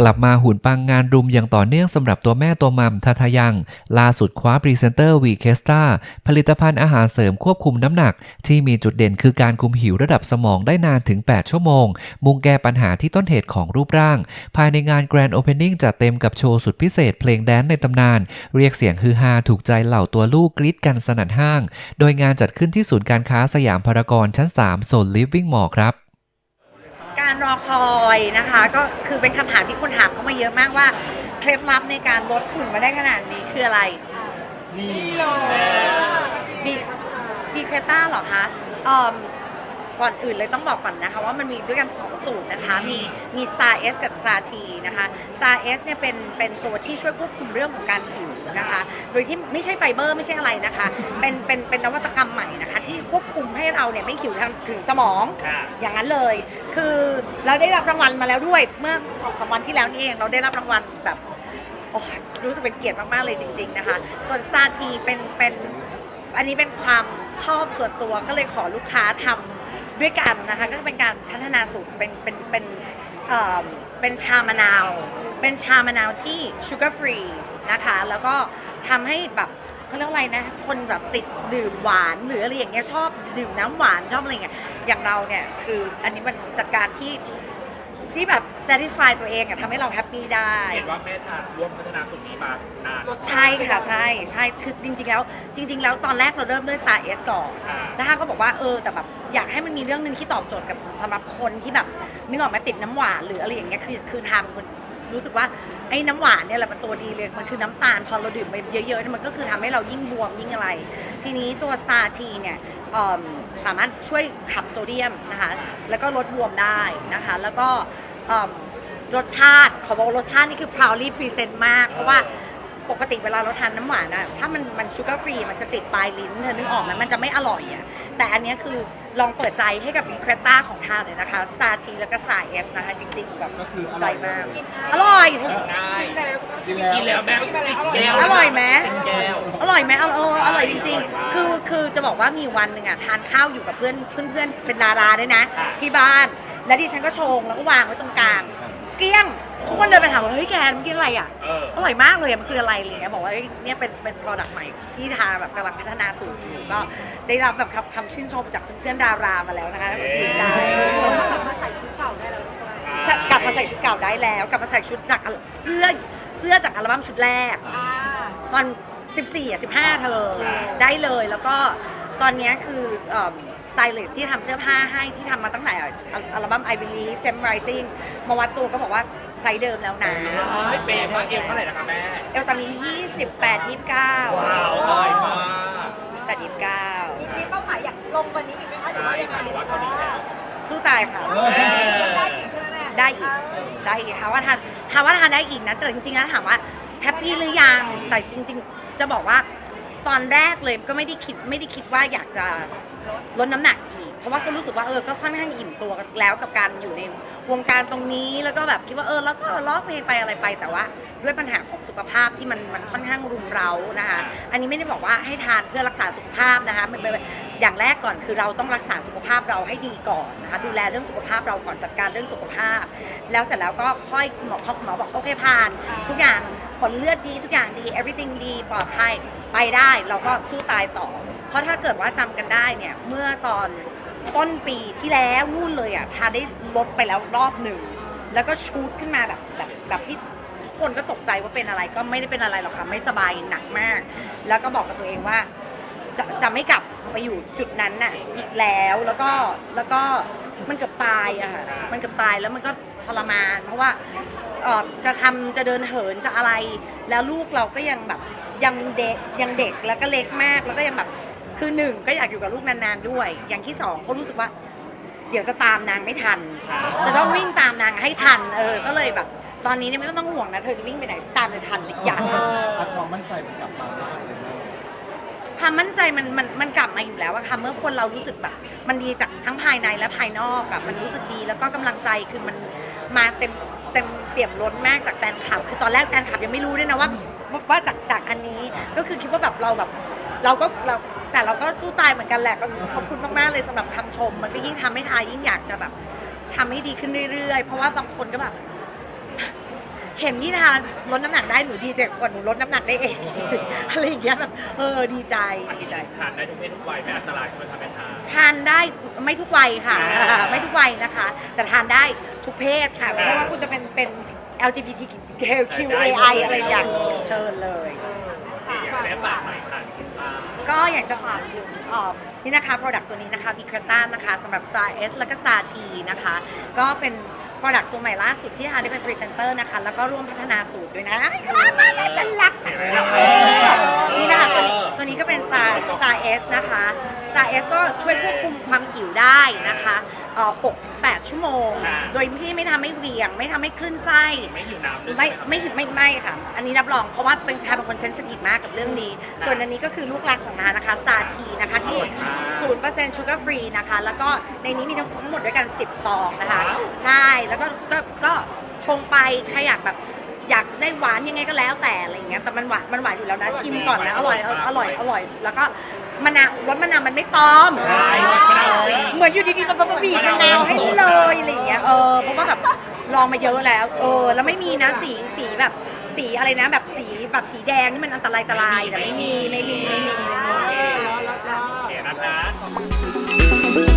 กลับมาหุ่นปังงานรุมอย่างต่อเนื่องสำหรับตัวแม่ตัวมัมทาทายัง ล่าสุดคว้าพรีเซนเตอร์วีเคสตาผลิตภัณฑ์อาหารเสริมควบคุมน้ำหนัก ที่มีจุดเด่นคือการคุมหิวระดับสมองได้นานถึง 8 ชั่วโมง มุ่งแก้ปัญหาที่ต้นเหตุของรูปร่าง ภายในงาน Grand Opening จัดเต็มกับโชว์สุดพิเศษเพลงแดนในตำนาน เรียกเสียงฮือฮาถูกใจเหล่าตัวลูกกรี๊ดกันสนั่นห้าง โดยงานจัดขึ้นที่ศูนย์การค้าสยามพารากอนชั้น 3 โซนลิฟวิ่งมอลครับ การรอคอยนะคะ ก็คือเป็นคำถามที่คนถามเข้ามาเยอะมากว่าเคล็ดลับในการลดหุ่นมาได้ขนาดนี้คืออะไร นี่เลยดีดีเคต้าเหรอคะเอิ่ม ก่อนอื่นเลยต้องบอกก่อนนะคะว่ามันมีด้วยกัน 2 สูตรนะคะ มีมี Star S กับ Star T นะคะ Star S เนี่ยเป็นเป็นตัวที่ช่วยควบคุมเรื่องของการผิวนะคะ โดยที่ไม่ใช่ไฟเบอร์ไม่ใช่อะไรนะคะ เป็นเป็นเป็นนวัตกรรมใหม่นะคะ ที่ควบคุมให้เราเนี่ยไม่ผิวทางถึงสมอง อย่างนั้นเลย คือเราได้รับรางวัลมาแล้วด้วยเมื่อสองสามวันที่แล้วนี่เองเราได้รับรางวัลแบบโอ้ยรู้สึกเป็นเกียรติมาก ๆ เลยจริง ๆ นะคะ ส่วน Star T เป็นเป็นอันนี้เป็นความชอบส่วนตัวก็เลยขอลูกค้าทำ ด้วยกันนะคะก็เป็นการพัฒนาสูตรเป็นเป็นเป็นเอ่อเป็นชามะนาว เป็นชามะนาวที่ชูการ์ฟรีนะคะแล้วก็ทำให้แบบเขาเรียกว่าอะไรนะคนแบบติดดื่มหวานหรืออะไรอย่างเงี้ยชอบดื่มน้ำหวานชอบอะไรอย่างเงี้ยอย่างเราเนี่ยคืออันนี้มันจัดการที่ ที่แบบ satisfy ตัวเองอะทำให้เราแฮปปี้ได้ เห็นว่าแม่ทานร่วมพัฒนาสูตรนี้มานาน ใช่ค่ะใช่ใช่คือจริง ๆ แล้ว จริง ๆ แล้วตอนแรกเราเริ่มด้วย Star S ก่อนอ่านะคะก็บอกว่าเออแต่แบบอยากให้มันมีเรื่องหนึ่งที่ตอบโจทย์กับสำหรับคนที่แบบนึกออกไหมาติดน้ำหวานหรืออะไรอย่างเงี้ยคือคือทางคน รู้สึกว่าไอ้น้ำหวานเนี่ยแหละมันตัวดีเลย มันคือน้ำตาลพอเราดื่มไปเยอะๆเนี่ยมันก็คือทำให้เรายิ่งบวมยิ่งอะไร ทีนี้ตัวสตาร์ทีเนี่ยเอิ่มสามารถช่วยขับโซเดียมนะคะแล้วก็ลดบวมได้นะคะ แล้วก็เอิ่มรสชาติขอบอกว่ารสชาตินี่คือ proudly present มาก เพราะว่า ปกติเวลาเราทานน้ำหวานอะถ้ามันมันชูการ์ฟรีมันจะติดปลายลิ้นเธอนึกออกไหมมันจะไม่อร่อยอะแต่อันเนี้ยคือลองเปิดใจให้กับวีเครต้าของทานเลยนะคะ Star T แล้วก็ Star S นะคะจริงๆแบบก็คืออใจร่อยมากอร่อยง่ายกินแล้วกินแล้วแม่สิบแก้วอร่อยไหมสิบแก้ว อร่อยไหมเออเอออร่อยจริงอร่อยมากๆคือคือจะบอกว่ามีวันหนึ่งอะทานข้าวอยู่กับเพื่อนเพื่อนเพื่อนเป็นดาราด้วยนะ ค่ะ ที่บ้าน แล้วดิฉันก็ชงแล้วก็วางไว้ตรงกลาง เกลี้ยง ทุกคนเดินไปถามว่าเฮ้ยแกมันกินอะไรอะเออ อร่อยมากเลยอะมันคืออะไรอะไรเลยบอกว่าเอ้ยเนี่ยเป็นเป็น product ใหม่ที่ทางแบบกำลังพัฒนาสูตรอยู่ก็ได้รับแบบคำคำชื่นชมจากเพื่อนๆดารามาแล้วนะคะดีใจ กลับมาใส่ชุดเก่าได้แล้วทุกคนกลับมาใส่ชุดเก่าได้แล้ว กลับมาใส่ชุดจากเสื้อเสื้อจากอัลบั้มชุดแรก อ่า ตอน 14อะ15 เธอ ได้เลยแล้วก็ตอนเนี้ยคือ สไตลิสที่ทำเสื้อผ้าให้ที่ทำมาตั้งแต่อัลอัลบั้ม I Believe Fem Rising มาวัดตัวก็บอกว่าไซส์เดิมแล้วนะไม่เปย์มากเอวเท่าไหร่นะคะแม่ เอวตอนนี้ 28 29 ว้าวอร่อยมาก8 29มีมีเป้าหมายอยากลงกวันนี้อีกไหมคะหรือใช่ว่ายังไงค่ะหรือว่าเท่านี้แล้ว สู้ตายค่ะ เออ ได้อีกใช่ไหมแม่ได้อีกได้อีกถามว่าทานถามว่าทานได้อีกนะแต่จริงๆแล้วถามว่าแฮปปี้หรือยังแต่จริง ๆ จะบอกว่าตอนแรกเลยก็ไม่ได้คิดไม่ได้คิดว่าอยากจะ ลดน้ำหนักอีก เพราะว่าก็รู้สึกว่าเออก็ค่อนข้างอิ่มตัวแล้วกับการอยู่ในวงการตรงนี้แล้วก็แบบคิดว่าเออแล้วก็ร้องเพลงไปอะไรไปแต่ว่า ด้วยปัญหาของสุขภาพที่มันมันค่อนข้างรุมเร้านะคะ อันนี้ไม่ได้บอกว่าให้ทานเพื่อรักษาสุขภาพนะคะม่ไม่ไม่อย่างแรกก่อนคือเราต้องรักษาสุขภาพเราให้ดีก่อนนะคะดูแลเรื่องสุขภาพเราก่อนจัดการเรื่องสุขภาพ แล้วเสร็จแล้วก็ค่อยคุณหมอพอคุณหมอบอกโอเคผ่าน ทุกอย่างผลเลือดดีทุกอย่างดี everything ดีปลอดภัยไปได้เราก็สู้ตายต่อ เพราะถ้าเกิดว่าจำกันได้เนี่ย เมื่อตอนต้นปีที่แล้วนู่นเลยอะทาได้ลดไปแล้วรอบหนึ่ง แล้วก็ชูดขึ้นมาแบบแบบแบบที่ทุกคนก็ตกใจว่าเป็นอะไรก็ไม่ได้เป็นอะไรหรอกค่ะไม่สบายหนักมาก แล้วก็บอกกับตัวเองว่า จะจะไม่กลับไปอยู่จุดนั้นน่ะอีกแล้วแล้วก็แล้วก็มันเกือบตายอะค่ะมันเกือบตายแล้วมันก็ทรมาน เพราะว่าเอ่อจะทำจะเดินเหินจะอะไร แล้วลูกเราก็ยังแบบยังเด็กยังเด็กแล้วก็เล็กมากแล้วก็ยังแบบ คือหนึ่งก็อยากอยู่กับลูกนานๆด้วย อย่างที่สองก็รู้สึกว่า เดี๋ยวจะตามนางไม่ทัน จะต้องวิ่งตามนางให้ทัน เออ ก็เลยแบบ ตอนนี้เนี่ยไม่ต้องห่วงนะ เธอจะวิ่งไปไหนตามเธอทันหรือยังอะความมั่นใจมันกลับมามากเลยแม่ความมั่นใจมันมันมันกลับมาอยู่แล้วอะค่ะเมื่อคนเรารู้สึกแบบ มันดีจากทั้งภายในและภายนอกอะมันรู้สึกดีแล้วก็กำลังใจคือมันมาเต็มเต็มเปี่ยมล้นมากจากแฟนคลับ คือตอนแรกแฟนคลับยังไม่รู้ด้วยนะว่าว่าว่าจากจากอันนี้ก็คือคิดว่าแบบเราแบบ เราก็เรา แต่เราก็สู้ตายเหมือนกันแหละก็ขอบคุณมากๆเลยสำหรับคำชม มันก็ยิ่งทำให้ทายยิ่งอยากจะแบบทำให้ดีขึ้นเรื่อยๆ เพราะว่าบางคนก็แบบ เห็นพี่ทานลดน้ำหนักได้หนูดีใจกว่าหนูลดน้ำหนักได้เอง อะไรอย่างเงี้ยแบบเออดีใจดีใจ ทานได้ทุกเพศทุกวัยไม่อันตรายใช่ไหมคะแม่ทาน ทานได้ไม่ทุกวัยค่ะ อ่าไม่ทุกวัยนะคะ แต่ทานได้ทุกเพศค่ะไม่ว่าคุณจะเป็นเป็น LGBTQAI อะไรอย่างเชิญเลยอยากแม่ฝากหน่อยค่ะคุณป้า ก็อยากจะฝากถึงเอ่อนี่นะคะ Product ตัวนี้นะคะวิครต้านะคะสำหรับ Star S และก็ Star T นะคะ ก็เป็น Product ตัวใหม่ล่าสุดที่ฮาได้เป็นพรีเซนเตอร์นะคะ แล้วก็ร่วมพัฒนาสูตรด้วยนะมามามาจะรักนะคะตัวนี้ตัวนี้ก็เป็น Star Star S นะคะ Star S ก็ช่วยควบคุมความหิวได้นะคะเอ่อ6ถึง8ชั่วโมงโดยที่ไม่ทำให้เหวียง ไม่ทำให้คลื่นไส้ ไม่หิวน้ำด้วยไม่ใช่หคะไม่ถึงไม่ไม่ค่ะ อันนี้รับรองเพราะว่าเป็นทาเป็นคนเซนซิทีฟมากกับเรื่องนี้ ส่วนอันนี้ก็คือลูกรักของนานะคะ Star T นะคะที่0% sugar free นะคะ แล้วก็ในนี้มีทั้งหมดด้วยกัน 10 ซองนะคะใช่ แล้วก็ก็ก็ชงไปใครอยากแบบ อยากได้หวานยังไงก็แล้วแต่อะไรอย่างเงี้ยแต่มันหวานมันหวานอยู่แล้วนะชิมก่อนนะอร่อยอร่อยอร่อย แล้วก็มะนาวรสมะนาวมันไม่ปลอม เหมือนอยู่ดีๆมันก็มาบีบมะนาวให้เลยอะไรอย่างเงี้ยเออเพราะว่าแบบลองมาเยอะแล้ว เออ แล้วไม่มีนะสีสีแบบสีอะไรนะ แบบสีแบบสีแดงนี่มันอันตรายตรายแต่ไม่มีไม่มีไม่มีโอเคแล้วแล้วแล้ว